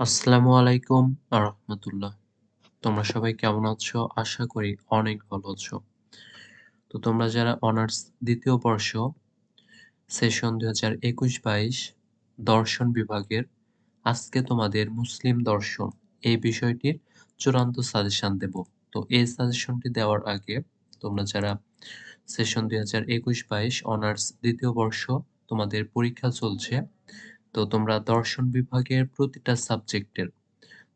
আসসালামু আলাইকুম আরহামতুল্লাহ। তোমরা সবাই কেমন আছো? আশা করি অনেক ভালো আছো। তো তোমরা যারা অনার্স দ্বিতীয় বর্ষ, সেশন দুই হাজার একুশ বাইশ দর্শন বিভাগের আজকে তোমাদের মুসলিম দর্শন এই বিষয়টির চূড়ান্ত সাজেশন দেব। তো এই সাজেশনটি দেওয়ার আগে তোমরা যারা সেশন দুই হাজার একুশ বাইশ অনার্স দ্বিতীয় বর্ষ তোমাদের পরীক্ষা চলছে তো তোমরা দর্শন বিভাগের প্রতিটা সাবজেক্টের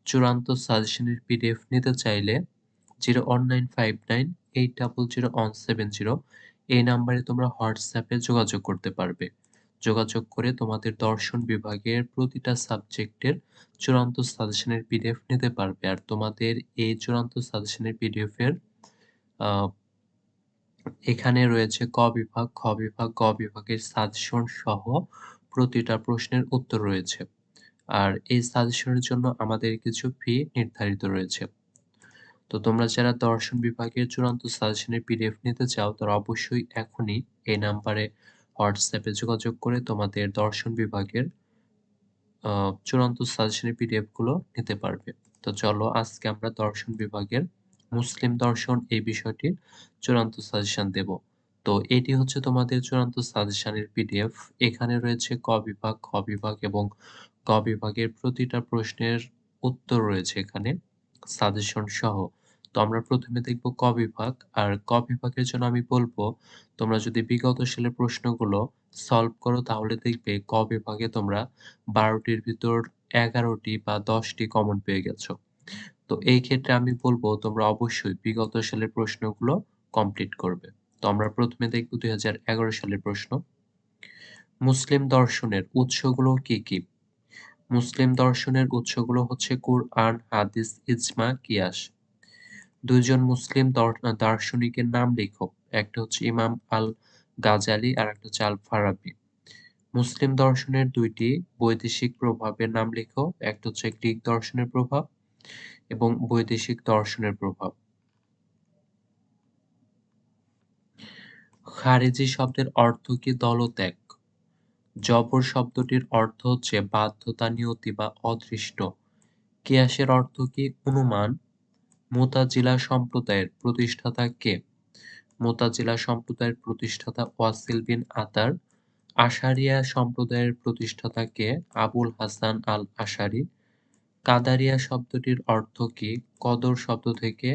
চূড়ান্ত সাজেশনের পিডিএফ নিতে চাইলে zero one nine five nine eight double zero one seven zero এই নাম্বারে তোমরা হোয়াটসঅ্যাপে যোগাযোগ করতে পারবে। যোগাযোগ করে তোমাদের দর্শন বিভাগের প্রতিটা সাবজেক্টের চূড়ান্ত সাজেশনের পিডিএফ নিতে পারবে আর তোমাদের এই চূড়ান্ত সাজেশনের পিডিএফের এখানে রয়েছে ক বিভাগ, খ বিভাগ, গ বিভাগের সাজেশন সহ প্রতিটা প্রশ্নের উত্তর রয়েছে। আর এই সাজেশনের জন্য আমাদের কিছু ফি নির্ধারিত রয়েছে। তো তোমরা যারা দর্শন বিভাগের চূড়ান্ত সাজেশনের পিডিএফ নিতে চাও, তারা অবশ্যই এখনই এই নাম্বারে হোয়াটসঅ্যাপে যোগাযোগ করে তোমাদের দর্শন বিভাগের চূড়ান্ত সাজেশনের পিডিএফগুলো নিতে পারবে। তো চলো আজকে আমরা দর্শন বিভাগের মুসলিম দর্শন এই বিষয়টির চূড়ান্ত সাজেশন দেব। তো এটি হচ্ছে তোমাদের চূড়ান্ত সাজেশনের পিডিএফ এখানে রয়েছে ক বিভাগ, খ বিভাগ এবং ক বিভাগের প্রতিটা প্রশ্নের উত্তর রয়েছে এখানে, সাজেশন সহ। তো আমরা প্রথমে দেখব ক বিভাগ আর ক বিভাগের জন্য আমি বলব, তোমরা যদি বিগত সালের প্রশ্নগুলো সলভ করো তাহলে দেখবে ক বিভাগে তোমরা বারোটির ভিতর এগারোটি বা দশটি কমন পেয়ে গেছো। তো এই ক্ষেত্রে আমি বলব তোমরা অবশ্যই বিগত সালের প্রশ্নগুলো কমপ্লিট করবে। তো আমরা প্রথমে দেখব দুই সালের প্রশ্ন। মুসলিম দর্শনের উৎসগুলো কি কি? মুসলিম দর্শনের উৎসগুলো হচ্ছে কুরআন, হাদিস, ইজমা, কিয়াস। দুইজন মুসলিম দার্শনিকের নাম লেখো। একটা হচ্ছে ইমাম আল গাজালি আর একটা হচ্ছে আল ফারাবি মুসলিম দর্শনের দুইটি বৈদেশিক প্রভাবের নাম লেখো। একটা হচ্ছে গ্রিক দর্শনের প্রভাব এবং বৈদেশিক দর্শনের প্রভাব। খারেজি শব্দের অর্থ কি দলত্যাগ? জবর শব্দটির অর্থ হচ্ছে বাধ্যতা, নিয়তি বা অদৃষ্ট। কেয়াসের অর্থ কি অনুমান? মোতাজিলা সম্প্রদায়ের প্রতিষ্ঠাতা কে? মোতাজিলা সম্প্রদায়ের প্রতিষ্ঠাতা ওয়াসিল বিন আতার। আশারিয়া সম্প্রদায়ের প্রতিষ্ঠাতা কে? আবুল হাসান আল আশারি কাদারিয়া শব্দটির অর্থ কি? কদর শব্দ থেকে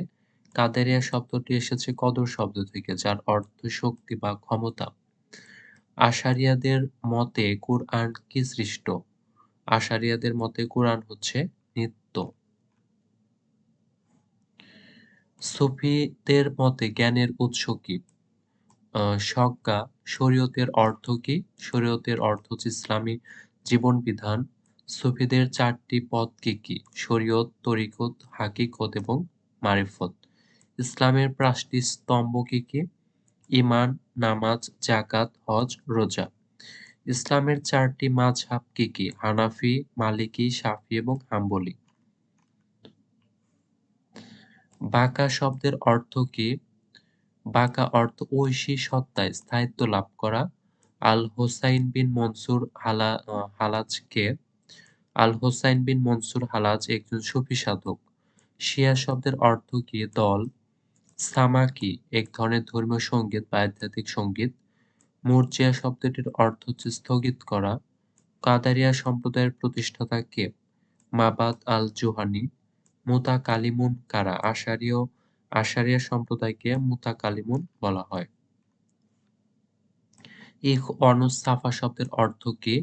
কাদারিয়া শব্দটি এসেছে কদর শব্দ থেকে, যার অর্থ শক্তি বা ক্ষমতা। আশারিয়াদের মতে কোরআন কি সৃষ্ট? আশারিয়াদের মতে কোরআন হচ্ছে নিত্য। সুফিদের মতে জ্ঞানের উৎস কি? সজ্ঞা, শরীয়তের অর্থ কি? শরীয়তের অর্থ হচ্ছে ইসলামী জীবন বিধান সুফিদের চারটি পথ কি কি? শরীয়ত, তরিকত, হাকিকত এবং মারিফত। ইসলামের পাঁচটি স্তম্ভ কি কি? ইমান নামাজ জাকাত হজ, রোজা। ইসলামের চারটি মাঝহাব কি কি? হানাফি, মালিকি সাফি এবং হাম্বলি। বাঁকা শব্দের অর্থ কি? বাঁকা অর্থ ঐশী সত্তায় স্থায়িত্ব লাভ করা। আল হোসাইন বিন মনসুর হালা হালাজকে। আল হোসাইন বিন মনসুর হালাজ একজন সুফি সাধক। শিয়া শব্দের অর্থ কি? দল। সামাকি, এক ধরনের ধর্মীয় সংগীত বা আধ্যাত্মিক সংগীত। মুরজিয়া শব্দটির অর্থ হচ্ছে স্থগিত করা। কাদারিয়া সম্প্রদায়ের প্রতিষ্ঠাতা কে? মাবাদ আল জোহানি মুতা কালিমুন কারা? আশারীয়, আশারিয়া সম্প্রদায়কে মুতা কালিমুন বলা হয়। ইখ সাফা শব্দের অর্থ কি?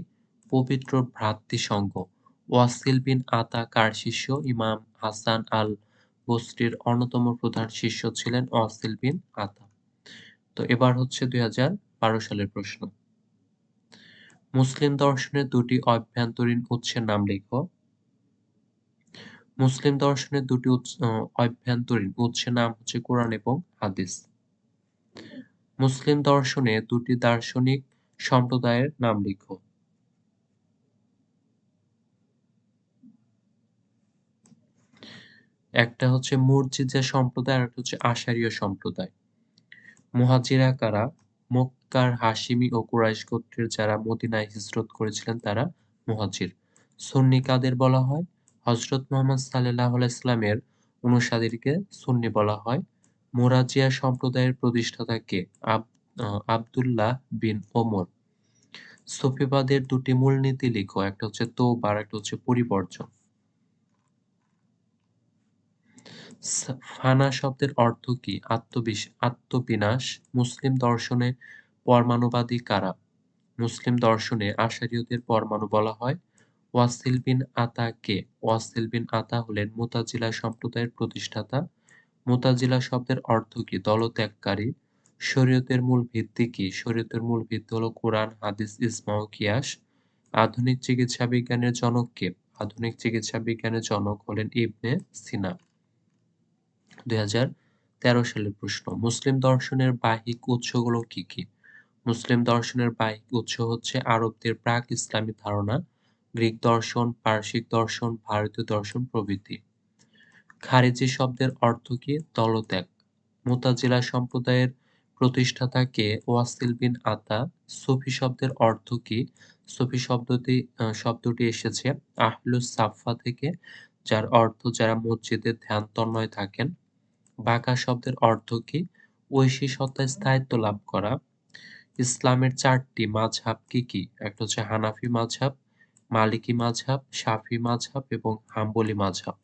পবিত্র ভ্রাতৃসংঘ। ওয়াসিল বিন আতা কার শিষ্য? ইমাম হাসান আল বসরির অন্যতম প্রধান শিষ্য ছিলেন ওয়াসিল বিন আতা। তো এবার হচ্ছে দুই হাজার বারো সালের প্রশ্ন। মুসলিম দর্শনের দুটি অভ্যন্তরীণ উৎসের নাম লেখো। মুসলিম দর্শনের দুটি অভ্যন্তরীণ উৎসের নাম হচ্ছে কোরআন এবং হাদিস। মুসলিম দর্শনে দুটি দার্শনিক সম্প্রদায়ের নাম লিখো। একটা হচ্ছে মুরজিজা সম্প্রদায় আর একটা হচ্ছে আশারীয় সম্প্রদায় মুহাজিরা কারা মক্কার হাসিমি ও কুরাইশ গোত্রের যারা মদিনায় হিজরত করেছিলেন তারা মুহাজির সুন্নি কাদের বলা হয় হযরত মোহাম্মদ সাল্লাল্লাহু আলাইহি সাল্লামের অনুসারীদেরকে সুন্নি বলা হয়। মোরাজিয়া সম্প্রদায়ের প্রতিষ্ঠাতা কে? আব্দুল্লাহ বিন ওমর। সুফিবাদের দুটি মূলনীতি লিখো। একটা হচ্ছে তওবা আর একটা হচ্ছে পরিবর্জন। ফানা শব্দের অর্থ কি? আত্মবিশ আত্মবিনাশ। মুসলিম দর্শনে পরমাণুবাদী কারা? মুসলিম দর্শনে আশারীয়দের পরমাণু বলা হয়। ওয়াসিল বিন আতা কে? ওয়াসিল বিন আতা হলেন মোতাজিলা সম্প্রদায়ের প্রতিষ্ঠাতা। মোতাজিলা শব্দের অর্থ কি? দলত্যাগকারী। শরীয়তের মূল ভিত্তি কি? শরীয়তের মূল ভিত্তি হলো কোরআন, হাদিস, ইজমা ও কিয়াস। আধুনিক চিকিৎসা বিজ্ঞানের জনক কে? আধুনিক চিকিৎসা বিজ্ঞানের জনক হলেন ইবনে সিনা। ২০১৩ সালের প্রশ্ন। মুসলিম দর্শনের বাহ্যিক উৎসগুলো কি, কি? মুসলিম দর্শনের বাহ্যিক উৎস হচ্ছে আরবদের প্রাক-ইসলামী ধারণা, গ্রিক দর্শন, পারসিক দর্শন, ভারতীয় দর্শন প্রভৃতি। খারিজি শব্দের অর্থ কি? দলত্যাগ। মুতাজিলা সম্প্রদায়ের প্রতিষ্ঠাতা কে? ওয়াসিল বিন আতা। সুফি শব্দের অর্থ কি? সুফি শব্দটি শব্দটি এসেছে আহলুস সাফা থেকে, যার অর্থ যারা মসজিদে ধ্যান তন্ময় থাকেন। বাঁকা শব্দের অর্থ কি? ঐশী সত্তায় স্থায়িত্ব লাভ করা। ইসলামের চারটি মাঝহাব কি, কি? একটা হচ্ছে হানাফি মাযহাব, মালিকি মাযহাব, সাফি মাযহাব এবং হাম্বলি মাযহাব।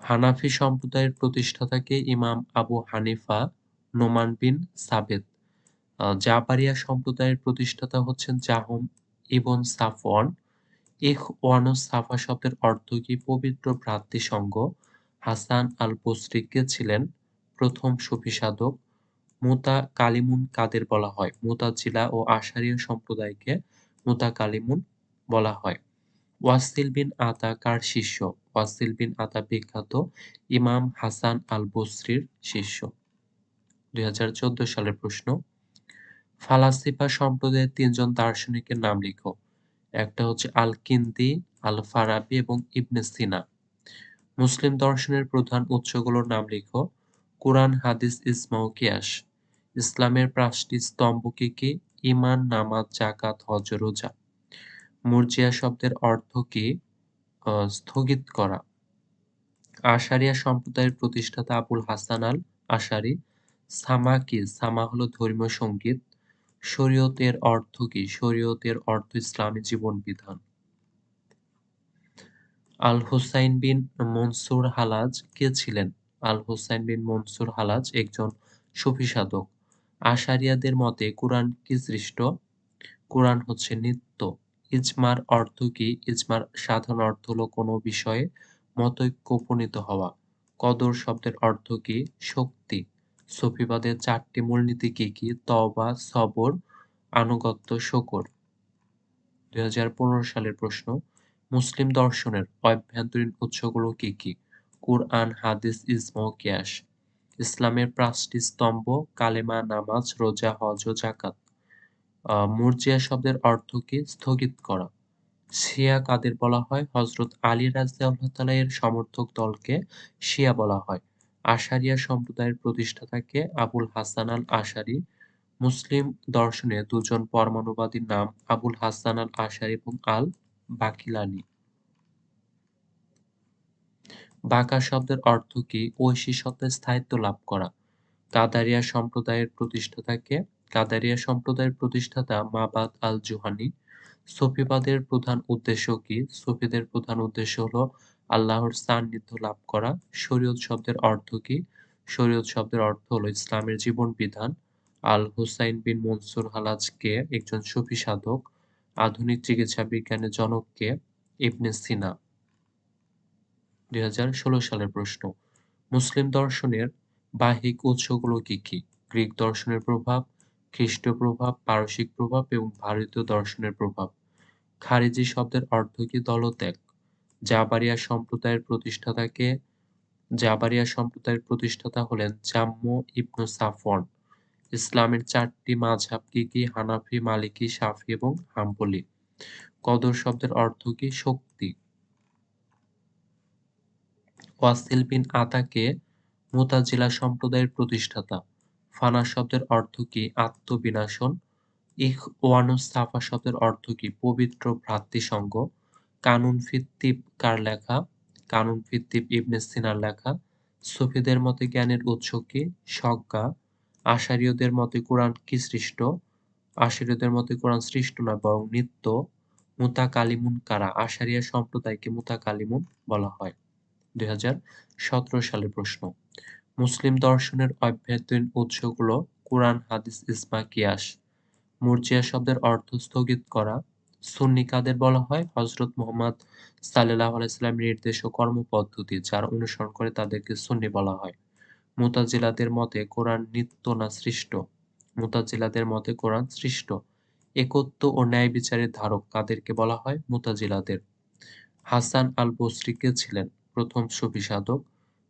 হানাফি সম্প্রদায়ের প্রতিষ্ঠাতা কে? ইমাম Abu Hanifa Noman bin Sabit Jabriya সম্প্রদায়ের প্রতিষ্ঠাতা হচ্ছেন জাহম ইবন সাফওয়ান। ইখওয়ানুস সাফা শব্দের অর্থ কি? পবিত্র ভ্রাতৃসংঘ। হাসান আল বসরি কে ছিলেন প্রথম সুফি সাধক? মুতাকালিমুন কাদের বলা হয়? মুতাজিলা ও আশারীয় সম্প্রদায়কে মুতাকালিমুন বলা হয়। ওয়াসিল বিন আতা কার শিষ্য? ওয়াসিল বিন আতা বিখ্যাত ইমাম হাসান আল বসরির শিষ্য। ২০১৪ সালের প্রশ্ন। ফালাসিফা সম্প্রদায়ের তিনজন দার্শনিকের নাম লিখো। একটা হচ্ছে আল-কিন্দি, আল-ফারাবি এবং ইবনে সিনা। মুসলিম দর্শনের প্রধান উৎসগুলোর নাম লিখো। কুরআন, হাদিস, ইজমা ও কিয়াস। ইসলামের পাঁচটি স্তম্ভ কি, কি? ঈমান, নামাজ, জাকাত হজ, রোজা। মুরজিয়া শব্দের অর্থ কি? স্থগিত করা। আশারিয়া সম্প্রদায়ের প্রতিষ্ঠাতা আবুল হাসান আল আশারি। সামা কি? সামা হলো ধর্মীয় সংগীত। শরীয়তের অর্থ কি? শরীয়তের অর্থ ইসলামী জীবন বিধান। আল হুসাইন বিন মনসুর হালাজ কে ছিলেন? আল হুসাইন বিন মনসুর হালাজ একজন সুফি সাধক। আশারিয়াদের মতে কুরআন কি সৃষ্ট? কুরআন হচ্ছে নিত্য। ইজমার অর্থ কি? ইজমার সাধারণ অর্থ হলো কোনো বিষয়ে মতৈক্য উপনীত হওয়া। কদর শব্দের অর্থ কি? শক্তি। সুফিবাদের চারটি মূলনীতি কি, কি? তওবা, সবর, আনুগত্য, শকর। ২০১৫ সালের প্রশ্ন। মুসলিম দর্শনের অভ্যন্তরীণ উৎসগুলো কি, কি? কুরআন, হাদিস, ইজমা ও কিয়াস। ইসলামের পাঁচটি স্তম্ভ কালেমা, নামাজ, রোজা, হজ ও যাকাত। আ মুরজিয়া শব্দের অর্থ কি? স্থগিত করা। শিয়া কাদের বলা হয়? হজরত আলী তাআলা এর সমর্থক দলকে শিয়া বলা হয়। আশারিয়া সম্প্রদায়ের প্রতিষ্ঠাতা কে? আবুল হাসান আল আশারি। মুসলিম দর্শনে দুজন পরমাণুবাদীর নাম আবুল হাসান আল আশারি এবং আল বাকিলানি। বাঁকা শব্দের অর্থ কি? ঐশী সত্তায় স্থায়িত্ব লাভ করা। কাদারিয়া সম্প্রদায়ের প্রতিষ্ঠাতা কে? কাদারিয়া সম্প্রদায়ের প্রতিষ্ঠাতা মাবাদ আল জুহানি। সুফিবাদের প্রধান উদ্দেশ্য কি? সুফিদের প্রধান উদ্দেশ্য হলো আল্লাহর সান্নিধ্য লাভ করা। শরীয়ত শব্দের অর্থ কি? শরীয়ত শব্দের অর্থ হলো ইসলামের জীবন বিধান। আল হুসাইন বিন মনসুর হালাজ কে? একজন সুফি সাধক। আধুনিক চিকিৎসা বিজ্ঞানের জনক কে? ইবনে সিনা। ২০১৬ সালের প্রশ্ন। মুসলিম দর্শনের বাহ্যিক উৎসগুলো কি, কি? গ্রিক দর্শনের প্রভাব, খ্রিস্ট প্রভাব, পারসিক প্রভাব এবং ভারতীয় দর্শনের প্রভাব। খারিজি শব্দের অর্থ কি? দলত্যাগ। জাবারিয়া সম্প্রদায়ের প্রতিষ্ঠাতাকে জাবারিয়া সম্প্রদায়ের প্রতিষ্ঠাতা হলেন জাম্মু ইবনু সাফওয়ান। ইসলামের চারটি মাযহাব কি, কি? হানাফি, মালিকি, শাফি এবং হাম্বলি। কদর শব্দের অর্থ কি? শক্তি। ওয়াসিল বিন আতা কে? মুতাজিলা সম্প্রদায়ের প্রতিষ্ঠাতা। ফানা শব্দের অর্থ কি? আত্মবিনাশন। ইখওয়ানুস সাফা শব্দের অর্থ কি পবিত্র ভ্রাতৃসংঘ কানুন ফিত্তিব কার লেখা? কানুন ফিত্তিব ইবনে সিনার লেখা। সুফিদের মতে জ্ঞানের উৎস কি? সজ্ঞা। আশারীয়দের মতে কোরআন কি সৃষ্ট? আশারীয়দের মতে কোরআন সৃষ্ট নয় বরং নিত্য? মুতাকালিমুন কারা? আশারিয়া সম্প্রদায়কে মুতাকালিমুন বলা হয়। দুই হাজার সতেরো সালের প্রশ্ন। মুসলিম দর্শনের অভ্যন্তরীণ উৎসগুলো কোরআন, হাদিস, ইসমা, কিয়াস। মুরজিয়া শব্দের অর্থ স্থগিত করা। সুন্নি কাদের বলা হয় হজরত মোহাম্মদ সাল্লাহ আলাইসাল্লাম নির্দেশ ও কর্মপদ্ধতি যারা অনুসরণ করে তাদেরকে সুন্নি বলা হয়। মুতাজিলাদের মতে কোরআন নিত্য না সৃষ্ট? মুতাজিলাদের মতে কোরআন সৃষ্ট। একত্ব ও ন্যায় বিচারের ধারক কাদেরকে বলা হয়? মুতাজিলাদের। হাসান আল বসরি কে ছিলেন? প্রথম সুফি সাধক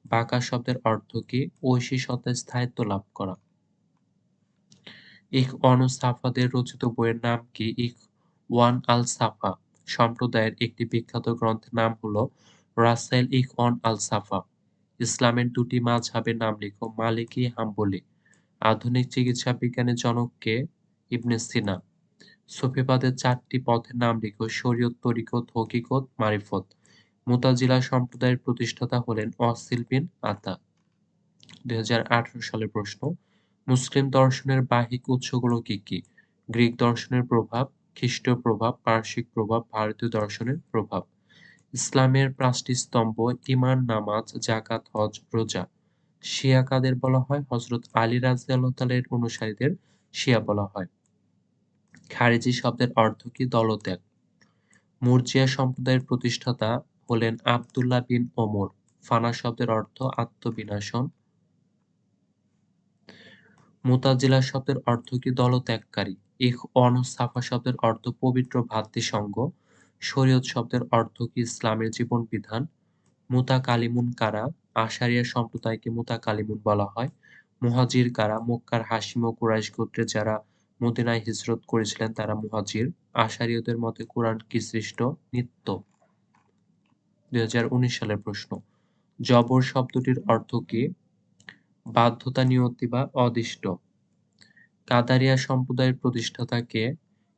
বাঁকা শব্দের অর্থ কি? ঐশী সত্তায় স্থায়িত্ব লাভ করা। ইখ ওয়ানু সাফাদের রচিত বইয়ের নাম কি? ইখ ওয়ান আল সাফা সম্প্রদায়ের একটি বিখ্যাত গ্রন্থের নাম হলো রাসেল ইখ ওয়ান আল সাফা ইসলামের দুটি মাঝহাবের নাম লিখো মালিকি হাম্বলি। আধুনিক চিকিৎসা বিজ্ঞানের জনককে ইবনে সিনা। সুফিবাদের চারটি পথের নাম লিখো শরীয়ত, তরিকত, হকিকত, মারিফত। মুতাজিলা সম্প্রদায়ের প্রতিষ্ঠাতা হলেন অসিল বিন আতা। দুই সালের প্রশ্ন, মুসলিম দর্শনের বাহিক উৎসগুলো কি কি? গ্রিক দর্শনের প্রভাব খ্রিস্টীয় প্রভাব পার্শ্বিক প্রভাব, ভারতীয় দর্শনের প্রভাব। ইসলামের পাঁচটি স্তম্ভ ইমান নামাজ জাকাত হজ, রোজা। শিয়া কাদের বলা হয়? হজরত আলী রাজিয়ালের অনুসারীদের শিয়া বলা হয়। খারেজি শব্দের অর্থ কি? দলত্যাগ। মুরজিয়া সম্প্রদায়ের প্রতিষ্ঠাতা হলেন আবদুল্লাহ বিন ওমর। ফানা শব্দের অর্থ আত্মবিনাশন। মুতাজিলা শব্দের অর্থ কি? দলত্যাগকারী। ইখ অন সাফা শব্দের অর্থ পবিত্র ভাতৃসঙ্গ শরীয়ত শব্দের অর্থ কি ইসলামের জীবন বিধান মুতা কালিমুন কারা, আশারিয়া সম্প্রদায়কে মুতা কালিমুন বলা হয়, মুহাজির কারা, মক্কার হাসিম ও কুরাইশ গোত্রে যারা মদিনায় হিজরত করেছিলেন তারা মুহাজির আশারিয়দের মতে কোরআন কি সৃষ্ট, নিত্য। দুই হাজার উনিশ সালের প্রশ্ন, জবর শব্দটির অর্থ কি? বাধ্যতা নিয়তি বা অদিষ্ট। কাদারিয়া সম্প্রদায়ের প্রতিষ্ঠাতা কে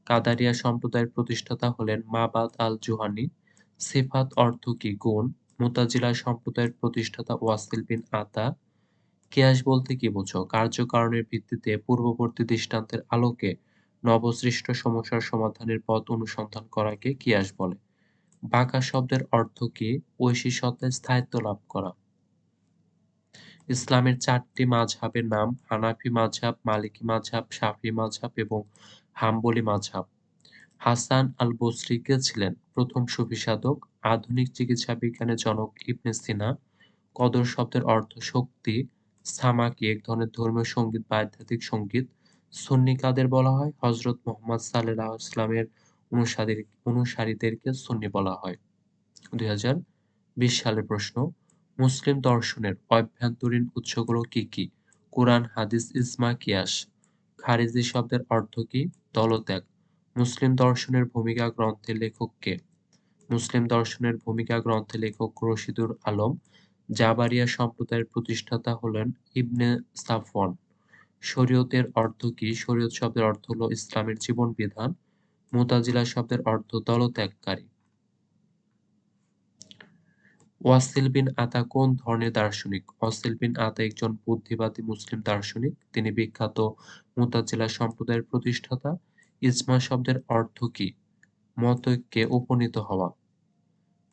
কাদারিয়া সম্প্রদায়ের প্রতিষ্ঠাতা হলেন মাবাদ আল জুহানি সিফাত অর্থ কি? গুণ। মোতাজিলা সম্প্রদায়ের প্রতিষ্ঠাতা ওয়াসিল বিন আতা। কেয়াস বলতে কি বোঝো? কার্যকারণের ভিত্তিতে পূর্ববর্তী দৃষ্টান্তের আলোকে নবসৃষ্ট সমস্যার সমাধানের পথ অনুসন্ধান করাকে কিয়াস বলে। বাঁকা শব্দের অর্থ কি? ঐশী সত্তায় স্থায়িত্ব লাভ করা। ইসলামের চারটি মাঝহাবের নাম, হানাফি মাঝহাব মালিকি মাঝহাব শাফি মাঝহাব এবং হাম্বলি মাঝহাব হাসান আল বসরিকে ছিলেন প্রথম সুফি সাধক আধুনিক চিকিৎসা বিজ্ঞানের জনক ইবনে সিনা। কদর শব্দের অর্থ শক্তি, সামাকি এক ধরনের ধর্মীয় সংগীত বা আধ্যাত্মিক সংগীত। সুন্নি কাদের বলা হয়? হজরত মোহাম্মদ সাল্লাহ ইসলামের অনুসারী অনুসারীদেরকে সুন্নি বলা হয়। দুই বিশ সালের প্রশ্ন মুসলিম দর্শনের অভ্যন্তরীণ উৎসগুলো কি কি? কোরআন, হাদিস ইসমা কিয়াস। খারিজি শব্দের অর্থ কি? দলত্যাগ। মুসলিম দর্শনের ভূমিকা গ্রন্থের লেখক কে? মুসলিম দর্শনের ভূমিকা গ্রন্থের লেখক রশিদুর আলম। জাবারিয়া সম্প্রদায়ের প্রতিষ্ঠাতা হলেন ইবনে সাফওয়ান। শরীয়তের অর্থ কি? শরীয়ত শব্দের অর্থ হলো ইসলামের জীবন বিধান। মোতাজিলা শব্দের অর্থ দলত্যাগকারী। ওয়াসিল বিন আতা কোন ধরনের দার্শনিক? ওয়াসিল বিন আতা একজন বুদ্ধিবাদী মুসলিম দার্শনিক। তিনি বিখ্যাত মুতাজিলা সম্প্রদায়ের প্রতিষ্ঠাতা। ইজমা শব্দের অর্থ কি? মতকে উপনীত হওয়া।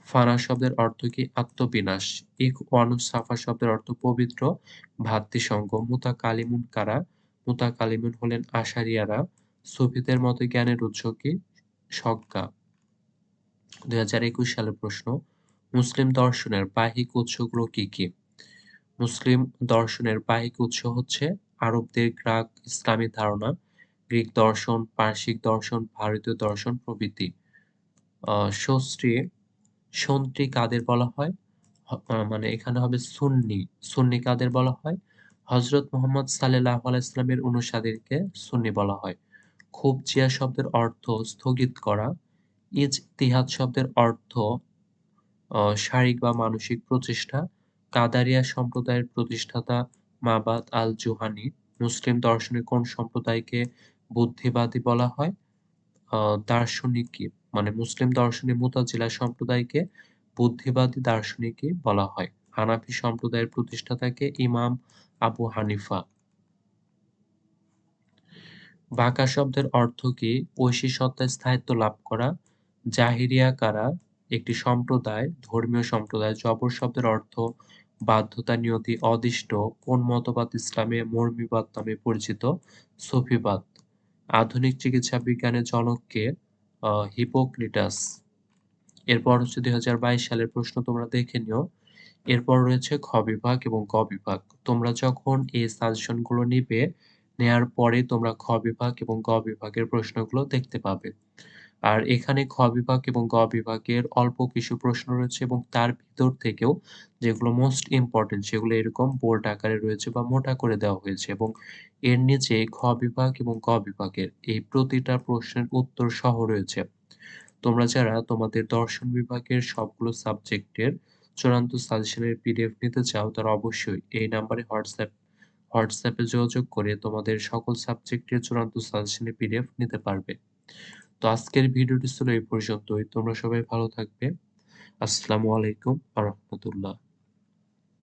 ফানা শব্দের অর্থ কি? আত্মবিনাশ। ইক ওয়ানু সাফা শব্দের অর্থ পবিত্র। ভাতৃসঙ্গ মুতা কালিমুন কারা? মুতা কালিমুন হলেন আশারিয়ারা। সুফিদের মতে জ্ঞানের উৎস কি? সজ্ঞা। দুই হাজার একুশ সালের প্রশ্ন। মুসলিম দর্শনের বাহিক উৎসগুলো কি কি? মুসলিম দর্শনের বাহিক উৎস হচ্ছে আরবদের গ্রাক ইসলামী ধারণা, গ্রিক দর্শন পার্শ্বিক দর্শন, ভারতীয় দর্শন প্রভৃতি। ষষ্ঠী সন্ত্রী কাদের বলা হয়? মানে এখানে হবে সুন্নি। সুন্নি কাদের বলা হয়? হজরত মোহাম্মদ সাল্লাহ আলাইসলামের অনুসারীকে সুন্নি বলা হয়। খুব জিয়া শব্দের অর্থ স্থগিত করা ইজ তিহাদ শব্দের অর্থ শারীরিক বা মানসিক প্রচেষ্টা, কাদারিয়া সম্প্রদায়ের প্রতিষ্ঠাতা মাবাদ আল জুহানি মুসলিম দর্শনের কোন সম্প্রদায়কে বুদ্ধিবাদী বলা হয়। আ দার্শনিককে মানে মুসলিম দর্শনের মুতাজিলা সম্প্রদায়কে বুদ্ধিবাদী দার্শনিকই বলা হয়। হানাফি সম্প্রদায়ের প্রতিষ্ঠাতাকে ইমাম আবু হানিফা। বাঁকা শব্দের অর্থ কি? ঐশী সত্তায় স্থায়িত্ব লাভ করা। জাহিরিয়া কারা? একটি সম্প্রদায়, ধর্মীয় সম্প্রদায়। জবর শব্দের অর্থ বাধ্যতা, নিয়তি, অদিষ্ট। কোন মতবাদ ইসলামে মর্মীবাদ নামে পরিচিত? সুফিবাদ। আধুনিক চিকিৎসা বিজ্ঞানের জনক কে? আ হিপোক্রেটাস। এরপর হচ্ছে ২০২২ সালের প্রশ্ন তোমরা দেখে নিও। এরপর রয়েছে খ বিভাগ এবং গ বিভাগ। তোমরা যখন এই সাজেশনগুলো নিবে, নেয়ার পরে তোমরা খ বিভাগ এবং গ বিভাগের প্রশ্নগুলো দেখতে পাবে। আর এখানে খ বিভাগ এবং গ বিভাগের অল্প কিছু প্রশ্ন রয়েছে এবং তার ভিতর থেকেও যেগুলো মোস্ট ইম্পোর্টেন্ট সেগুলো এরকম বোল্ড আকারে রয়েছে বা মোটা করে দেওয়া হয়েছে এবং এর নিচে খ বিভাগ এবং গ বিভাগের এই প্রতিটা প্রশ্নের উত্তর সহ রয়েছে। তোমরা যারা তোমাদের দর্শন বিভাগের সবগুলো সাবজেক্টের চূড়ান্ত সাজেশনের পিডিএফ নিতে চাও, তারা অবশ্যই এই নাম্বারে হোয়াটসঅ্যাপ, হোয়াটসঅ্যাপে যোগাযোগ করে তোমাদের সকল সাবজেক্টের চূড়ান্ত সাজেশনের পিডিএফ নিতে পারবে। তো আজকের ভিডিওটি ছিল এই পর্যন্তই। তোমরা সবাই ভালো থাকবে। আসসালামু আলাইকুম আ রাহমাতুল্লাহ।